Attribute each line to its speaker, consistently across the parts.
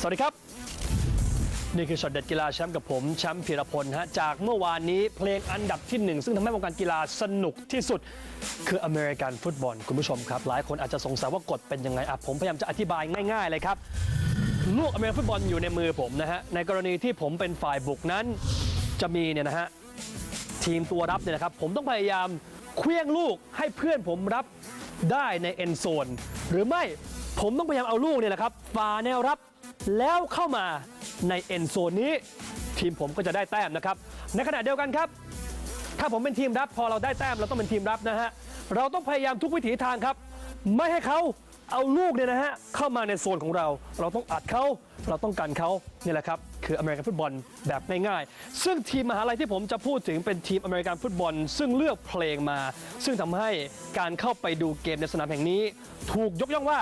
Speaker 1: สวัสดีครับ นี่คือช็อตเด็ดกีฬาแชมป์กับผมแชมป์พีรพลฮะจากเมื่อวานนี้เพลงอันดับที่หนึ่งซึ่งทำให้วงการกีฬาสนุกที่สุดคืออเมริกันฟุตบอลคุณผู้ชมครับ หลายคนอาจจะสงสัยว่ากฎเป็นยังไงอะผมพยายามจะอธิบายง่าย ๆ เลยครับ ลูกอเมริกันฟุตบอลอยู่ในมือผมนะฮะในกรณีที่ผมเป็นฝ่ายบุกนั้นจะมีเนี่ยนะฮะทีมตัวรับเนี่ยนะครับผมต้องพยายามเคลี้ยงลูกให้เพื่อนผมรับได้ในเอ็นโซนหรือไม่ ผมต้องพยายามเอาลูกเนี่ยนะครับฝ่าแนวรับแล้วเข้ามาในเอ็นโซนนี้ ทีมผมก็จะได้แต้มนะครับ ในขณะเดียวกันครับ ถ้าผมเป็นทีมรับ พอเราได้แต้มเราต้องเป็นทีมรับนะฮะเราต้องพยายามทุกวิถีทางครับ ไม่ให้เขาเอาลูกเนี่ยนะฮะเข้ามาในโซนของเรา เราต้องอัดเขาเราต้องกันเขานี่แหละครับ คืออเมริกันฟุตบอลแบบง่ายๆ ซึ่งทีมมหาลัยที่ผมจะพูดถึงเป็นทีมอเมริกันฟุตบอล ซึ่งเลือกเพลงมา ซึ่งทำให้การเข้าไปดูเกมในสนามแห่งนี้ ถูกยกย่องว่า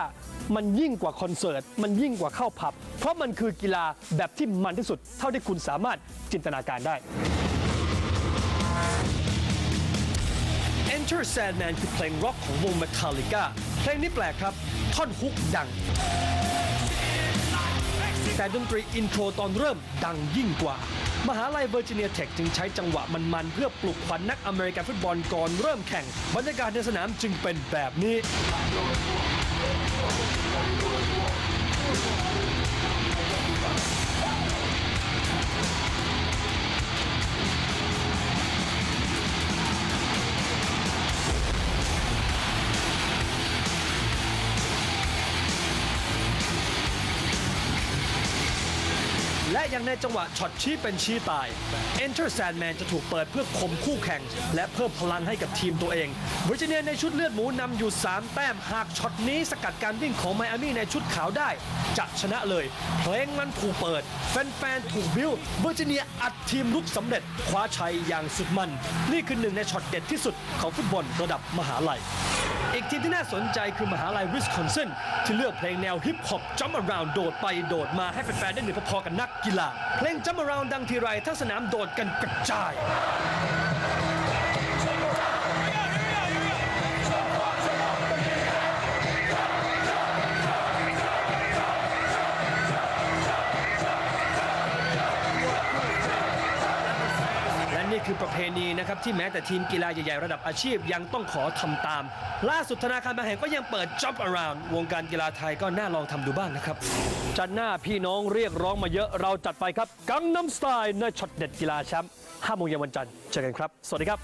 Speaker 1: มันยิ่งกว่าคอนเสิร์ต มันยิ่งกว่าเข้าผับ เพราะมันคือกีฬาแบบที่มันที่สุด เท่าที่คุณสามารถจินตนาการได้ Enter Sandman คือเพลงร็อกของวง Metallica เพลงนี้แปลกครับ ท่อนฮุกดัง แต่ดนตรีอินโทรตอนเริ่มดังยิ่งกว่า มหาลัยเวอร์จิเนียเทคจึงใช้จังหวะมันๆ เพื่อปลุกขวัญนักอเมริกันฟุตบอลก่อนเริ่มแข่ง บรรยากาศในสนามจึงเป็นแบบนี้ Thank you. และยังในจังหวะช็อตชี้เป็นชี้ตาย Enter Sandman จะถูกเปิดเพื่อข่มคู่แข่ง และเพิ่มพลังให้กับทีมตัวเองเวอร์จิเนียในชุดเลือดหมูนำอยู่ 3 แต้มหากช็อตนี้สกัดการวิ่งของไมอามี่ในชุดขาวได้ จะชนะเลย เพลงมันถูกเปิด แฟนๆถูกบิวเวอร์จิเนียอัดทีมลุกสำเร็จคว้าชัยอย่างสุดมัน นี่คือหนึ่งในช็อตเด็ดที่สุดของฟุตบอลระดับมหาลัย อีกทีมที่น่าสนใจคือมหาลัยวิสคอนซินที่เลือกเพลงแนวฮิปฮอปจัม a ์ u n d โดดไปโดดมาให้แฟนๆได้เหนื่อยพอๆกับนักกีฬา เพลงจัม a ์ u n d ดังทีไรทั้งสนามโดดกันกระจาย นี่คือประเพณีนะครับที่แม้แต่ทีมกีฬาใหญ่ๆระดับอาชีพยังต้องขอทำตาม ล่าสุดธนาคารบางแห่งก็ยังเปิด job Around วงการกีฬาไทยก็น่าลองทำดูบ้างนะครับ จันหน้าพี่น้องเรียกร้องมาเยอะเราจัดไปครับกังน้ำสไตล์ในช็อตเด็ดกีฬาแชมป์ห้าโมงเย็นวันจันทร์เจอกันครับ สวัสดีครับ